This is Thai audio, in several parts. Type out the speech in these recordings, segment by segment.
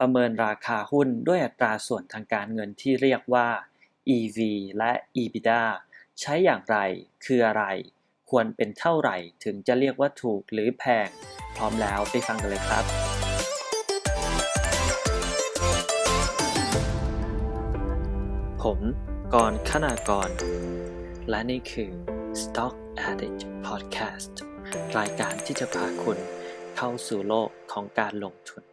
ประเมินราคาหุ้นด้วยอัตราส่วนทางการเงินที่เรียกว่า EV และ EBITDA ใช้อย่างไร คืออะไร ควรเป็นเท่าไหร่ถึงจะเรียกว่าถูกหรือแพง พร้อมแล้วไปฟังกันเลยครับ ผมกรณ์ขนากร และนี่คือ Stock Addict Podcast รายการที่จะพาคุณเข้าสู่โลกของการลงทุน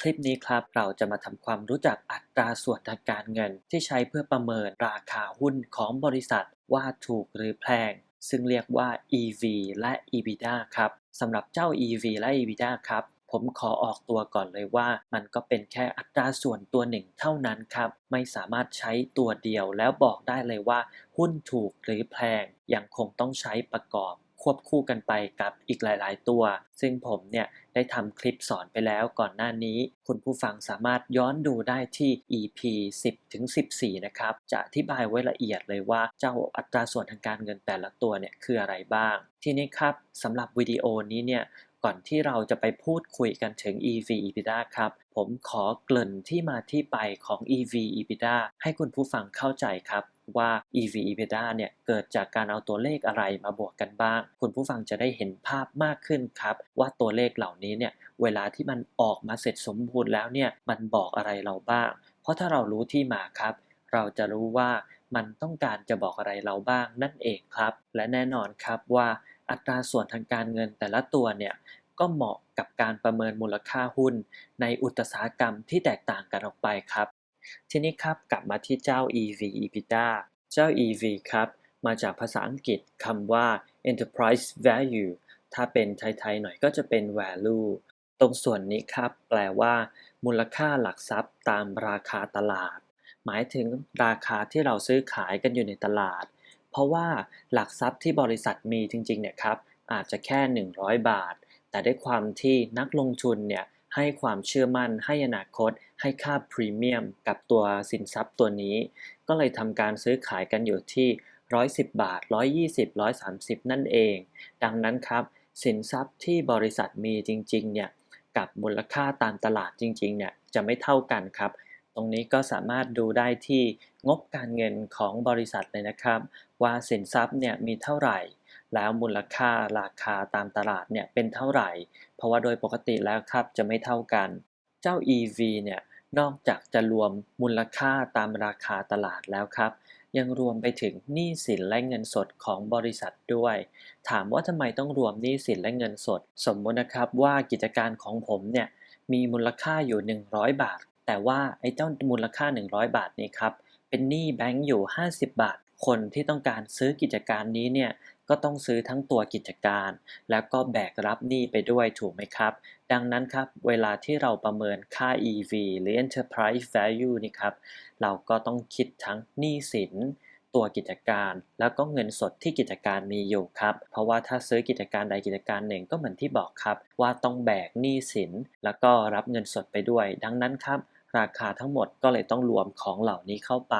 คลิปนี้ครับ เราจะมาทำความรู้จักอัตราส่วนทางการเงิน ที่ใช้เพื่อประเมินราคาหุ้นของบริษัทว่าถูกหรือแพง ซึ่งเรียกว่า EV และ EBITDA ครับสำหรับเจ้า EV และ EBITDA ครับผมขอออกตัวก่อนเลยว่า มันก็เป็นแค่อัตราส่วนตัวหนึ่งเท่านั้นครับ ไม่สามารถใช้ตัวเดียวแล้วบอกได้เลยว่า หุ้นถูกหรือแพงยังคงต้องใช้ประกอบ ควบคู่กันไปกับอีกหลาย ๆ ตัว ซึ่งผมเนี่ยได้ทำคลิปสอนไปแล้วก่อนหน้านี้ คุณผู้ฟังสามารถย้อนดูได้ที่ EP 10ถึง14 นะครับ จะอธิบายไว้ละเอียดเลยว่าเจ้าอัตราส่วนทางการเงินแต่ละตัวเนี่ยคืออะไรบ้าง ทีนี้ครับสำหรับวิดีโอนี้เนี่ยก่อนที่เราจะไปพูดคุยกันถึง EV EBITDA ครับ ผมขอเกริ่นที่มาที่ไปของ EV EBITDA ให้คุณผู้ฟังเข้าใจครับ ว่า EV EBITDA เนี่ยเกิดจากการเอาตัวเลขอะไรมาบวกกันบ้าง คุณผู้ฟังจะได้เห็นภาพมากขึ้นครับ ว่าตัวเลขเหล่านี้เนี่ยเวลาที่มันออกมาเสร็จสมบูรณ์แล้วเนี่ยมันบอกอะไรเราบ้าง เพราะถ้าเรารู้ที่มาครับ เราจะรู้ว่ามันต้องการจะบอกอะไรเราบ้างนั่นเองครับ และแน่นอนครับว่าอัตราส่วนทางการเงินแต่ละตัวเนี่ยก็เหมาะกับการประเมินมูลค่าหุ้นในอุตสาหกรรมที่แตกต่างกันออกไปครับ ทีนี้ครับกลับมาที่เจ้า EV EBITDA เจ้า EV ครับ มาจากภาษาอังกฤษคำว่า enterprise value ถ้าเป็นไทยๆหน่อยก็จะเป็น value ตรงส่วนนี้ครับ แปลว่า มูลค่าหลักทรัพย์ตามราคาตลาด หมายถึงราคาที่เราซื้อขายกันอยู่ในตลาด เพราะว่าหลักทรัพย์ที่บริษัทมีจริงๆเนี่ยครับอาจจะแค่ 100 บาท แต่ด้วยความที่นักลงทุนเนี่ย ให้ความเชื่อมั่น ให้อนาคต ให้ค่าพรีเมียมกับตัวสินทรัพย์ตัวนี้ ก็เลยทำการซื้อขายกันอยู่ที่ 110 บาท 120 130 นั่นเอง ดังนั้นครับ สินทรัพย์ที่บริษัทมีจริงๆเนี่ยกับมูลค่าตามตลาดจริงๆเนี่ยจะไม่เท่ากันครับ ตรงนี้ก็สามารถดูได้ที่งบการเงินของบริษัทเลยนะครับ ว่าสินทรัพย์เนี่ยมีเท่าไหร่ แล้วมูลค่าราคาตามตลาดเนี่ยเป็นเท่าไหร่ เพราะว่าโดยปกติแล้วครับจะไม่เท่ากัน เจ้า EV เนี่ยนอกจากจะรวมมูลค่าตามราคาตลาดแล้วครับ ยังรวมไปถึงหนี้สินและเงินสดของบริษัทด้วย ถามว่าทำไมต้องรวมหนี้สินและเงินสด สมมตินะครับว่ากิจการของผมเนี่ยมีมูลค่าอยู่ 100 บาท แต่ว่าไอ้เจ้ามูลค่า 100 บาทนี้ครับเป็นหนี้แบงก์อยู่ 50 บาท คนที่ต้องการซื้อกิจการนี้เนี่ย ก็ต้องซื้อทั้งตัวกิจการ แล้วก็แบกรับหนี้ไปด้วยถูกไหมครับ ดังนั้นครับ เวลาที่เราประเมินค่า EV หรือ Enterprise Value นี่ครับ เราก็ต้องคิดทั้งหนี้สิน ตัวกิจการ แล้วก็เงินสดที่กิจการมีอยู่ครับ เพราะว่าถ้าซื้อกิจการใดกิจการหนึ่งก็เหมือนที่บอกครับ ว่าต้องแบกหนี้สิน แล้วก็รับเงินสดไปด้วย ดังนั้นครับ ราคาทั้งหมดก็เลยต้องรวมของเหล่านี้เข้าไป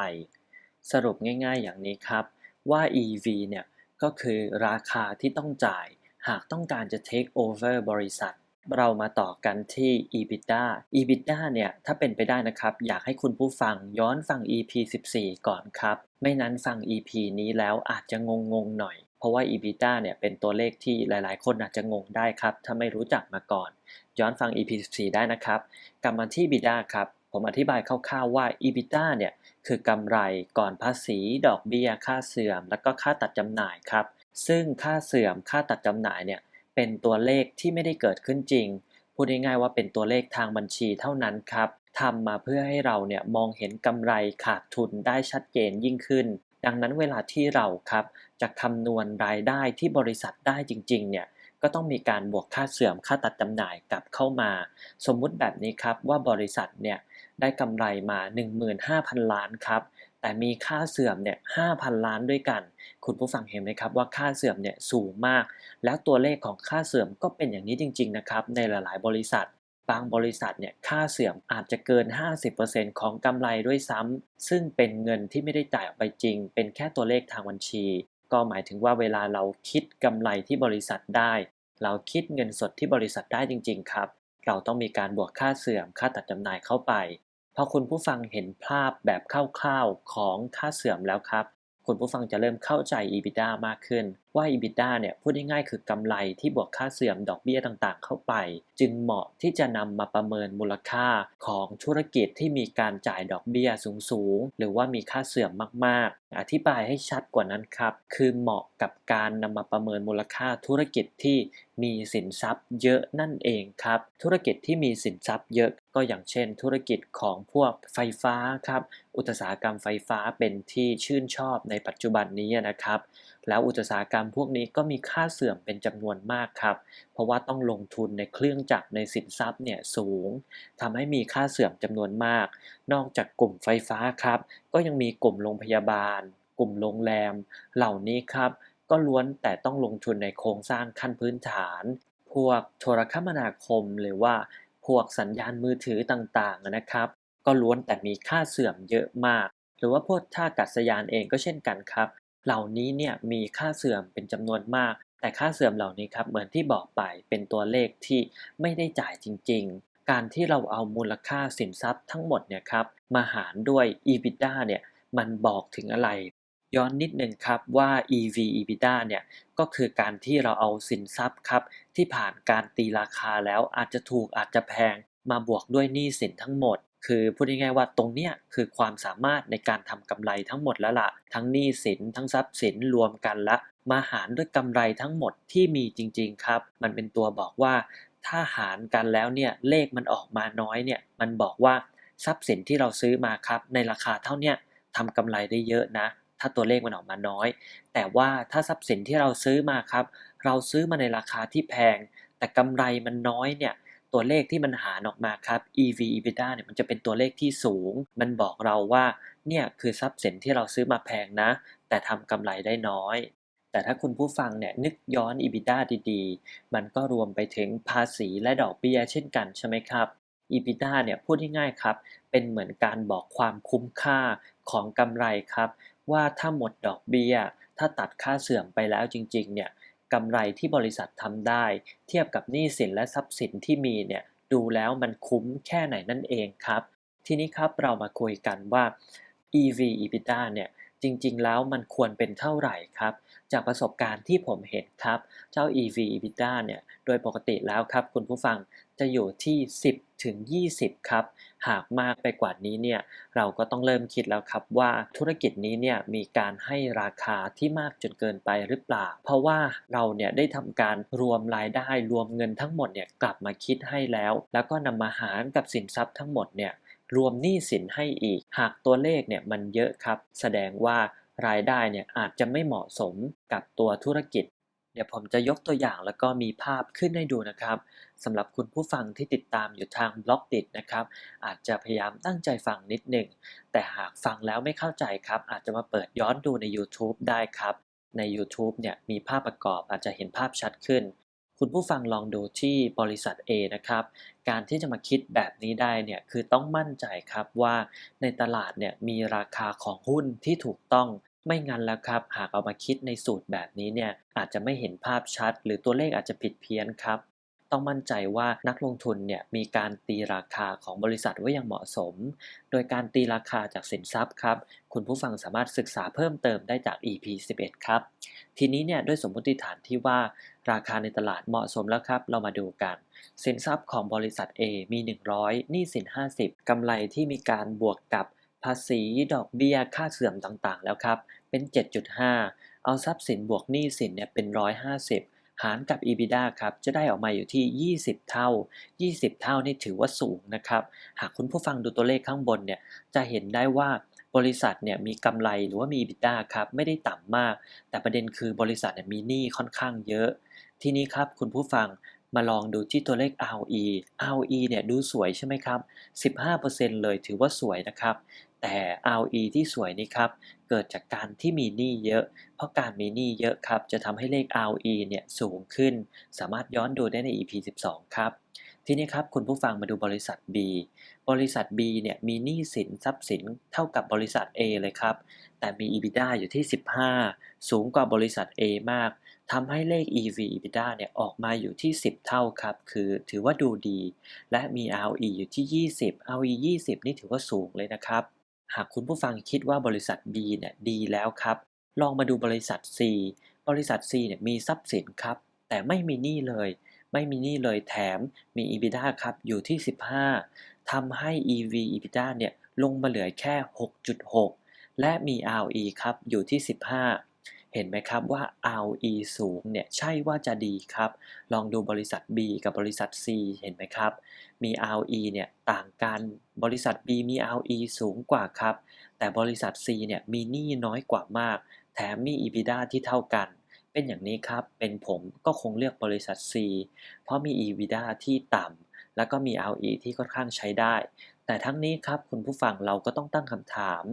สรุปง่าย ๆ อย่างนี้ครับว่า EV เนี่ย ก็คือราคาที่ต้องจ่ายหากต้องการจะ take over บริษัท เรามาต่อกันที่ EBITDA EBITDA เนี่ย ถ้าเป็นไปได้นะครับ อยากให้คุณผู้ฟังย้อนฟัง EP 14 ก่อนครับ ไม่นั้นฟัง EP นี้แล้วอาจจะงงงหน่อย เพราะว่า EBITDA เนี่ยเป็นตัวเลขที่หลายๆ คนอาจจะงงได้ครับ ถ้าไม่รู้จักมาก่อน ย้อนฟัง EP 14 ได้นะครับ กลับมาที่ EBITDA ครับ ผมอธิบายคร่าวๆว่า EBITDA เนี่ย คือกำไรก่อนภาษีดอกเบี้ยค่าเสื่อม แล้วก็ค่าตัดจำหน่ายครับ ซึ่งค่าเสื่อมค่าตัดจำหน่ายเนี่ยเป็นตัวเลขที่ไม่ได้เกิดขึ้นจริง พูดง่ายๆว่าเป็นตัวเลขทางบัญชีเท่านั้นครับทำมาเพื่อให้เราเนี่ยมองเห็นกำไรขาดทุนได้ชัดเจนยิ่งขึ้น ดังนั้นเวลาที่เราครับจะคำนวณรายได้ที่บริษัทได้จริงๆเนี่ยก็ต้องมีการบวกค่าเสื่อมค่าตัดจำหน่ายกลับเข้ามา สมมุติแบบนี้ครับว่าบริษัทเนี่ย ได้กำไรมา 15,000 ล้านครับ แต่มีค่าเสื่อมเนี่ย 5,000 ล้านด้วยกัน คุณผู้ฟังเห็นไหมครับว่าค่าเสื่อมเนี่ยสูงมาก แล้วตัวเลขของค่าเสื่อมก็เป็นอย่างนี้จริง ๆ นะครับ ในหลาย ๆ บริษัท บางบริษัทเนี่ยค่าเสื่อมอาจจะเกิน 50%ของกำไรด้วยซ้ำ ซึ่งเป็นเงินที่ไม่ได้จ่ายออกไปจริง เป็นแค่ตัวเลขทางบัญชี ก็หมายถึงว่าเวลาเราคิดกำไรที่บริษัทได้ เราคิดเงินสดที่บริษัทได้จริง ๆ ครับเราต้องมีการบวกค่าเสื่อมค่าตัดจำหน่ายเข้าไป พอคุณผู้ฟังเห็นภาพแบบคร่าวๆของค่าเสื่อมแล้วครับ คุณผู้ฟังจะเริ่มเข้าใจ EBITDA มากขึ้น ว่า EBITDA เนี่ยพูดง่ายๆคือกำไรที่บวกค่าเสื่อมดอกเบี้ยต่างๆ เข้าไป จึงเหมาะที่จะนำมาประเมินมูลค่าของธุรกิจที่มีการจ่ายดอกเบี้ยสูงๆ หรือว่ามีค่าเสื่อมมากๆ อธิบายให้ชัดกว่านั้นครับ คือเหมาะกับการนำมาประเมินมูลค่าธุรกิจที่มีสินทรัพย์เยอะนั่นเองครับ ธุรกิจที่มีสินทรัพย์เยอะก็อย่างเช่น ธุรกิจของพวกไฟฟ้าครับ อุตสาหกรรมไฟฟ้าเป็นที่ชื่นชอบในปัจจุบันนี้นะครับ แล้วอุตสาหกรรมพวกนี้ก็มีค่าเสื่อมเป็นจำนวนมากครับ เพราะว่าต้องลงทุนในเครื่องจักรในสินทรัพย์เนี่ยสูงทำให้มีค่าเสื่อมจำนวนมาก นอกจากกลุ่มไฟฟ้าครับ ก็ยังมีกลุ่มโรงพยาบาล กลุ่มโรงแรม เหล่านี้ครับ ก็ล้วนแต่ต้องลงทุนในโครงสร้างขั้นพื้นฐาน พวกโทรคมนาคมหรือว่าพวกสัญญาณมือถือต่างๆนะครับ ก็ล้วนแต่มีค่าเสื่อมเยอะมาก หรือว่าพวกท่าอากาศยานเองก็เช่นกันครับ เหล่านี้เนี่ยมีค่าเสื่อมเป็นจำนวนมาก แต่ค่าเสื่อมเหล่านี้ครับเหมือนที่บอกไปเป็นตัวเลขที่ไม่ได้จ่ายจริง ๆ การที่เราเอามูลค่าสินทรัพย์ทั้งหมดเนี่ยครับมาหารด้วย EBITDA เนี่ยมันบอกถึงอะไร ย้อนนิดนึงครับว่า EV EBITDA เนี่ยก็คือการที่เราเอาสินทรัพย์ครับที่ผ่านการตีราคาแล้วอาจจะถูกอาจจะแพงมาบวกด้วยหนี้สินทั้งหมด คือพูดง่ายๆว่าตรงเนี้ยคือความสามารถในการทำกำไรทั้งหมดแล้วล่ะ ทั้งหนี้สินทั้งทรัพย์สินรวมกันละ มาหารด้วยกำไรทั้งหมดที่มีจริง ๆ ครับ มันเป็นตัวบอกว่าถ้าหารกันแล้วเนี่ยเลขมันออกมาน้อยเนี่ยมันบอกว่าทรัพย์สินที่เราซื้อมาครับ ในราคาเท่าเนี้ยทำกำไรได้เยอะนะ ถ้าตัวเลขมันออกมาน้อย แต่ว่าถ้าทรัพย์สินที่เราซื้อมาครับ เราซื้อมาในราคาที่แพง แต่กำไรมันน้อยเนี่ย ตัวเลขที่มันหารออกมาครับ EV EBITDA เนี่ยมันจะเป็นตัวเลขที่สูง มันบอกเราว่าเนี่ยคือทรัพย์สินที่เราซื้อมาแพงนะ แต่ทำกำไรได้น้อย แต่ถ้าคุณผู้ฟังเนี่ยนึกย้อน EBITDA ดีๆ มันก็รวมไปถึงภาษีและดอกเบี้ยเช่นกันใช่ไหมครับ EBITDA เนี่ยพูดง่ายๆครับ เป็นเหมือนการบอกความคุ้มค่าของกำไรครับ ว่าถ้าหมดดอกเบี้ย ถ้าตัดค่าเสื่อมไปแล้วจริงๆเนี่ย กำไรที่บริษัททำได้ เทียบกับหนี้สินและทรัพย์สินที่มีเนี่ยดูแล้วมันคุ้มแค่ไหนนั่นเองครับ ทีนี้ครับเรามาคุยกันว่า EV EBITDA เนี่ย จริงๆ แล้วมันควรเป็นเท่าไหร่ครับ จากประสบการณ์ที่ผมเห็นครับ เจ้า EV EBITDA เนี่ย โดยปกติแล้วครับ คุณผู้ฟังจะอยู่ที่ 10 ถึง 20 ครับ หากมากไปกว่านี้เนี่ย เราก็ต้องเริ่มคิดแล้วครับว่าธุรกิจนี้เนี่ยมีการให้ราคาที่มากจนเกินไปหรือเปล่า เพราะว่าเราเนี่ยได้ทำการรวมรายได้รวมเงินทั้งหมดเนี่ยกลับมาคิดให้แล้ว แล้วก็นำมาหารกับสินทรัพย์ทั้งหมดเนี่ย รวมหนี้สินให้อีก หากตัวเลขเนี่ยมันเยอะครับ แสดงว่ารายได้เนี่ยอาจจะไม่เหมาะสมกับตัวธุรกิจ เดี๋ยวผมจะยกตัวอย่างแล้วก็มีภาพขึ้นให้ดูนะครับสำหรับคุณผู้ฟังที่ติดตามอยู่ทางบล็อกดินะครับ อาจจะพยายามตั้งใจฟังนิดหนึ่ง แต่หากฟังแล้วไม่เข้าใจครับ อาจจะมาเปิดย้อนดูใน YouTube ได้ครับ ใน YouTube เนี่ยมีภาพประกอบอาจจะเห็นภาพชัดขึ้น คุณผู้ฟังลองดูที่บริษัท A นะครับ การที่จะมาคิดแบบนี้ได้เนี่ยคือต้องมั่นใจครับว่าในตลาดเนี่ยมีราคาของหุ้นที่ถูกต้องไม่งั้นแล้วครับ หากเอามาคิดในสูตรแบบนี้เนี่ยอาจจะไม่เห็นภาพชัด หรือตัวเลขอาจจะผิดเพี้ยนครับ ต้องมั่นใจว่านักลงทุนเนี่ยมีการตีราคาของบริษัทไว้อย่างเหมาะสม โดยการตีราคาจากสินทรัพย์ครับ คุณผู้ฟังสามารถศึกษาเพิ่มเติมได้จาก EP 11 ครับ ทีนี้เนี่ยด้วยสมมติฐานที่ว่าราคาในตลาดเหมาะสมแล้วครับ เรามาดูกัน สินทรัพย์ของบริษัท A มี 100หนี้สิน 50กำไรที่มีการบวกกับภาษีดอกเบี้ยค่าเสื่อมต่างๆ แล้วครับ เป็น 7.5 เอาทรัพย์สินบวกหนี้สินเนี่ยเป็น 150 หารกับ EBITDA ครับ จะได้ออกมาอยู่ที่ 20 เท่า 20 เท่านี่ถือว่าสูงนะครับ หากคุณผู้ฟังดูตัวเลขข้างบนเนี่ย จะเห็นได้ว่าบริษัทเนี่ยมีกำไรหรือว่ามี EBITDA ครับไม่ได้ต่ำมาก แต่ประเด็นคือบริษัทเนี่ยมีหนี้ค่อนข้างเยอะ ทีนี้ครับคุณผู้ฟังมาลองดูที่ตัวเลข ROE ROE เนี่ยดูสวยใช่ไหมครับ 15%เลยถือว่าสวยนะครับ แต่ ROE ที่สวยนี่ครับ เกิดจากการที่มีหนี้เยอะ เพราะการมีหนี้เยอะครับ จะทำให้เลข ROE เนี่ยสูงขึ้น สามารถย้อนดูได้ใน EP 12 ครับ ทีนี้ครับคุณผู้ฟังมาดูบริษัท B บริษัท B เนี่ยมีหนี้สินทรัพย์สินเท่ากับบริษัท A เลยครับ แต่มี EBITDA อยู่ที่ 15 สูงกว่าบริษัท A มากทำให้เลข EV EBITDA เนี่ยออกมาอยู่ที่ 10 เท่าครับ คือถือว่าดูดี และมี ROE อยู่ที่ 20 ROE 20 นี่ถือว่าสูงเลยนะครับ หากคุณผู้ฟังคิดว่าบริษัท B เนี่ยดีแล้วครับ ลองมาดูบริษัท C บริษัท C เนี่ยมีทรัพย์สินครับ แต่ไม่มีหนี้เลย ไม่มีหนี้เลยแถมมี EBITDA ครับอยู่ที่ 15ทำให้ EV EBITDA เนี่ยลงมาเหลือแค่ 6.6 และมี ROE ครับอยู่ที่ 15 เห็นไหมครับว่า ROE สูงเนี่ยใช่ว่าจะดีครับ ลองดูบริษัท B กับบริษัท C เห็นไหมครับ มี ROE เนี่ยต่างกัน บริษัท B มี ROE สูงกว่าครับ แต่บริษัท C เนี่ยมีหนี้น้อยกว่ามาก แถมมี EBITDA ที่เท่ากัน เป็นอย่างนี้ครับ เป็นผมก็คงเลือกบริษัท C เพราะมี EBITDA ที่ต่ำแล้วก็มี ROE ที่ค่อนข้างใช้ได้ แต่ทั้งนี้ครับคุณผู้ฟังเราก็ต้องตั้งคำถาม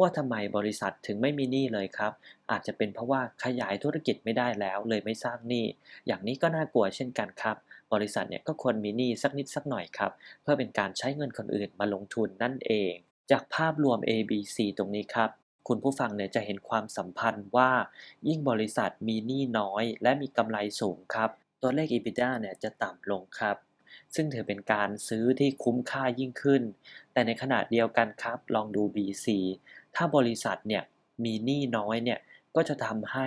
ว่าทำไมบริษัทถึงไม่มีหนี้เลยครับ อาจจะเป็นเพราะว่าขยายธุรกิจไม่ได้แล้วเลยไม่สร้างหนี้ อย่างนี้ก็น่ากลัวเช่นกันครับ บริษัทเนี่ยก็ควรมีหนี้สักนิดสักหน่อยครับ เพื่อเป็นการใช้เงินคนอื่นมาลงทุนนั่นเอง จากภาพรวม A B C ตรงนี้ครับคุณผู้ฟังเนี่ยจะเห็นความสัมพันธ์ว่า ยิ่งบริษัทมีหนี้น้อย และมีกำไรสูงครับ ตัวเลข EBITDA เนี่ยจะต่ำลงครับ ซึ่งถือเป็นการซื้อที่คุ้มค่ายิ่งขึ้น แต่ในขณะเดียวกันครับ ลองดู BC ถ้าบริษัทเนี่ยมีหนี้น้อยเนี่ยก็จะทำให้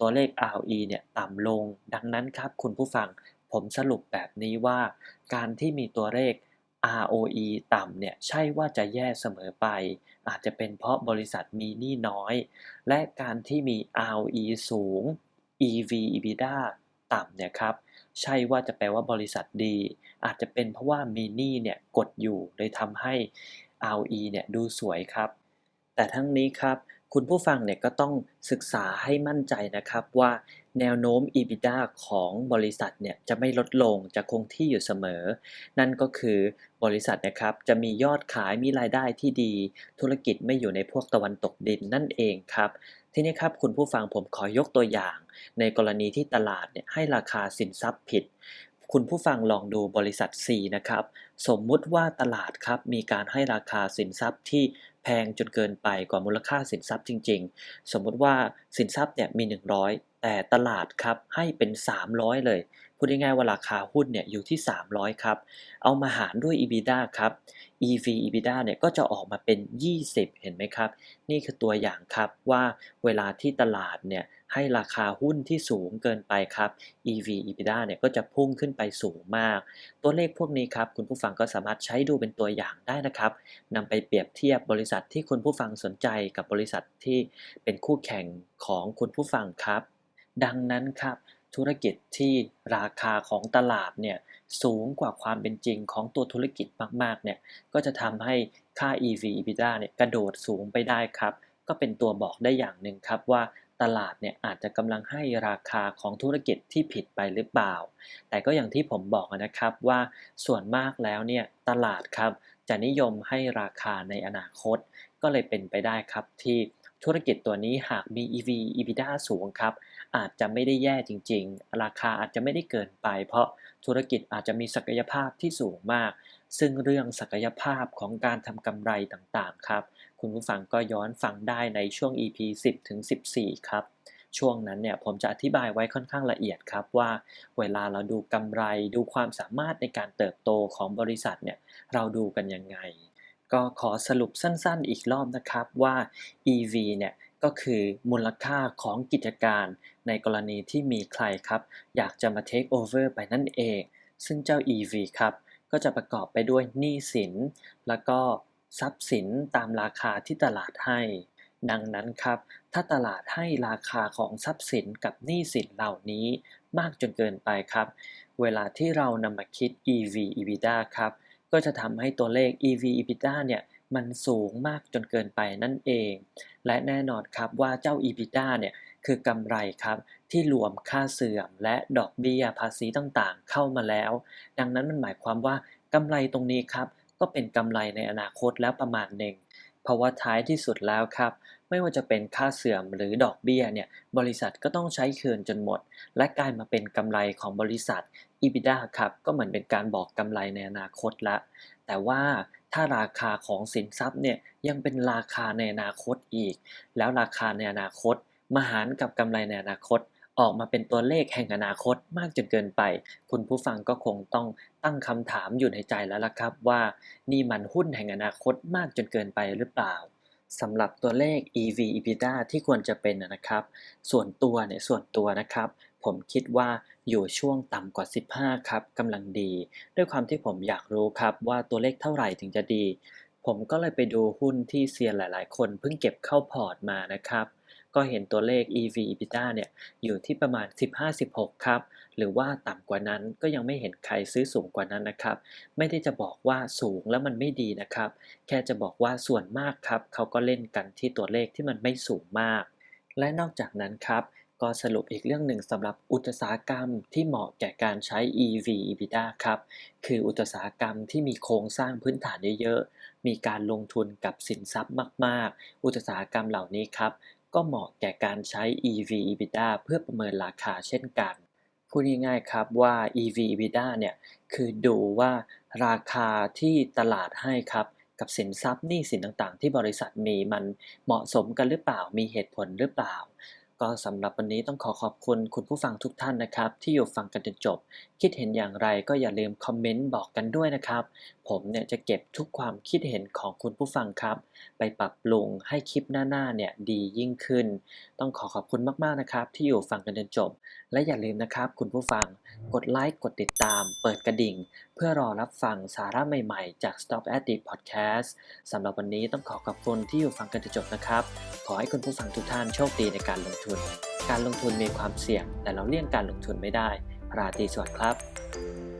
ตัวเลข ROE เนี่ยต่ำลง ดังนั้นครับคุณผู้ฟังผมสรุปแบบนี้ว่า การที่มีตัวเลข ROE ต่ำเนี่ยใช่ว่าจะแย่เสมอไป อาจจะเป็นเพราะบริษัทมีหนี้น้อย และการที่มี ROE สูง EV EBITDA ต่ำเนี่ยครับใช่ว่าจะแปลว่าบริษัทดี อาจจะเป็นเพราะว่ามีหนี้เนี่ยกดอยู่เลยทำให้ ROE เนี่ยดูสวยครับ แต่ทั้งนี้ครับ คุณผู้ฟังเนี่ยก็ต้องศึกษาให้มั่นใจนะครับว่าแนวโน้ม EBITDA ของบริษัทเนี่ยจะไม่ลดลงจะคงที่อยู่เสมอ นั่นก็คือบริษัทนะครับจะมียอดขายมีรายได้ที่ดี ธุรกิจไม่อยู่ในพวกตะวันตกดินนั่นเองครับ ทีนี้ครับคุณผู้ฟังผมขอยกตัวอย่าง ในกรณีที่ตลาดเนี่ยให้ราคาสินทรัพย์ผิด คุณผู้ฟังลองดูบริษัท C นะครับ สมมุติว่าตลาดครับมีการให้ราคาสินทรัพย์ที่ แพงจนเกินไปกว่ามูลค่าสินทรัพย์จริง ๆ สมมุติว่าสินทรัพย์เนี่ยมี 100 แต่ตลาดครับให้เป็น 300 เลย พูดง่ายๆว่าราคาหุ้นเนี่ยอยู่ที่ 300 ครับ เอามาหารด้วย EBITDA ครับ EV EBITDA เนี่ยก็จะออกมาเป็น 20 เห็นไหมครับ นี่คือตัวอย่างครับว่าเวลาที่ตลาดเนี่ย ให้ราคาหุ้นที่สูงเกินไปครับ EV EBITDA เนี่ยก็จะพุ่งขึ้นไปสูงมาก ตัวเลขพวกนี้ครับคุณผู้ฟังก็สามารถใช้ดูเป็นตัวอย่างได้นะครับนำไปเปรียบเทียบบริษัทที่คุณผู้ฟังสนใจกับบริษัทที่เป็นคู่แข่งของคุณผู้ฟังครับ ดังนั้นครับธุรกิจที่ราคาของตลาดเนี่ยสูงกว่าความเป็นจริงของตัวธุรกิจมากๆเนี่ยก็จะทำให้ค่า EV EBITDA เนี่ยกระโดดสูงไปได้ครับ ก็เป็นตัวบอกได้อย่างหนึ่งครับว่า ตลาดเนี่ยอาจจะกำลังให้ราคาของธุรกิจที่ผิดไปหรือเปล่า แต่ก็อย่างที่ผมบอกนะครับว่าส่วนมากแล้วเนี่ยตลาดครับจะนิยมให้ราคาในอนาคต ก็เลยเป็นไปได้ครับที่ธุรกิจตัวนี้หากมี EV EBITDA สูงครับ อาจจะไม่ได้แย่จริง ๆ ราคาอาจจะไม่ได้เกินไป เพราะธุรกิจอาจจะมีศักยภาพที่สูงมาก ซึ่งเรื่องศักยภาพของการทำกำไรต่างๆครับ คุณผู้ฟังก็ย้อนฟังได้ในช่วง EP 10ถึง14 ครับ ช่วงนั้นเนี่ยผมจะอธิบายไว้ค่อนข้างละเอียดครับว่า เวลาเราดูกำไรดูความสามารถในการเติบโตของบริษัทเนี่ยเราดูกันยังไง ก็ขอสรุปสั้นๆอีกรอบนะครับว่า EV เนี่ยก็คือมูลค่าของกิจการในกรณีที่มีใครครับ อยากจะมา take over ไปนั่นเอง ซึ่งเจ้า EV ครับ ก็จะประกอบไปด้วยหนี้สิน แล้วก็ ทรัพย์สินตามราคาที่ตลาดให้ ดังนั้นครับ ถ้าตลาดให้ราคาของทรัพย์สินกับหนี้สินเหล่านี้มากจนเกินไปครับ เวลาที่เรานำมาคิด EV EBITDA ครับ ก็จะทำให้ตัวเลข EV EBITDA เนี่ยมันสูงมากจนเกินไปนั่นเอง และแน่นอนครับว่าเจ้า EBITDA เนี่ยคือกำไรครับที่รวมค่าเสื่อมและดอกเบี้ยภาษีต่างๆ เข้ามาแล้ว ดังนั้นมันหมายความว่ากำไรตรงนี้ครับ ก็เป็นกำไรในอนาคตแล้วประมาณหนึ่งเพราะว่าท้ายที่สุดแล้วครับ ไม่ว่าจะเป็นค่าเสื่อมหรือดอกเบี้ยเนี่ยบริษัทก็ต้องใช้คืนจนหมด และกลายมาเป็นกำไรของบริษัท EBITDA ครับก็เหมือนเป็นการบอกกำไรในอนาคตละแต่ว่าถ้าราคาของสินทรัพย์เนี่ยยังเป็นราคาในอนาคตอีก แล้วราคาในอนาคตมาหารกับกำไรในอนาคต ออกมาเป็นตัวเลขแห่งอนาคตมากจนเกินไป คุณผู้ฟังก็คงต้องตั้งคำถามอยู่ในใจแล้วล่ะครับว่านี่มันหุ้นแห่งอนาคตมากจนเกินไปหรือเปล่าสำหรับตัวเลข EV EBITDA ที่ควรจะเป็นนะครับ ส่วนตัวเนี่ยส่วนตัวนะครับ ผมคิดว่าอยู่ช่วงต่ำกว่า 15 ครับกำลังดี ด้วยความที่ผมอยากรู้ครับว่าตัวเลขเท่าไหร่ถึงจะดี ผมก็เลยไปดูหุ้นที่เซียนหลาย ๆ คนเพิ่งเก็บเข้าพอร์ตมานะครับ ก็เห็นตัวเลข EV EBITDA เนี่ยอยู่ที่ประมาณ 15-16 ครับ หรือว่าต่ำกว่านั้นก็ยังไม่เห็นใครซื้อสูงกว่านั้นนะครับ ไม่ได้จะบอกว่าสูงแล้วมันไม่ดีนะครับ แค่จะบอกว่าส่วนมากครับเขาก็เล่นกันที่ตัวเลขที่มันไม่สูงมาก และนอกจากนั้นครับก็สรุปอีกเรื่องหนึ่งสำหรับอุตสาหกรรมที่เหมาะแก่การใช้ EV EBITDA ครับ คืออุตสาหกรรมที่มีโครงสร้างพื้นฐานเยอะๆ มีการลงทุนกับสินทรัพย์มากๆ อุตสาหกรรมเหล่านี้ครับ ก็เหมาะแก่การใช้ EV EBITDA เพื่อประเมินราคาเช่นกัน พูดง่ายๆครับว่า EV EBITDA เนี่ยคือดูว่าราคาที่ตลาดให้ครับกับสินทรัพย์หนี้สินต่างๆ ที่บริษัทมีมันเหมาะสมกันหรือเปล่ามีเหตุผลหรือเปล่า ก็สำหรับวันนี้ต้องขอขอบคุณคุณผู้ฟังทุกท่านนะครับ ที่อยู่ฟังกันจนจบ คิดเห็นอย่างไรก็อย่าลืมคอมเมนต์บอกกันด้วยนะครับผมเนี่ยจะเก็บทุกความคิดเห็นของคุณผู้ฟังครับ ไปปรับปรุงให้คลิปหน้าๆเนี่ยดียิ่งขึ้น ต้องขอขอบคุณมากๆนะครับ ที่อยู่ฟังกันจนจบ และอย่าลืมนะครับ คุณผู้ฟังกดไลค์กดติดตาม เปิดกระดิ่ง เพื่อรอรับฟังสาระใหม่ๆ จาก Stop Addict Podcast สำหรับวันนี้ต้องขอขอบคุณที่อยู่ฟังกันจนจบนะครับ ขอให้คุณผู้ฟังทุกท่านโชคดีในการลงทุน การลงทุนมีความเสี่ยง แต่เราเลี่ยงการลงทุนไม่ได้ราตรีสวัสดิ์ครับ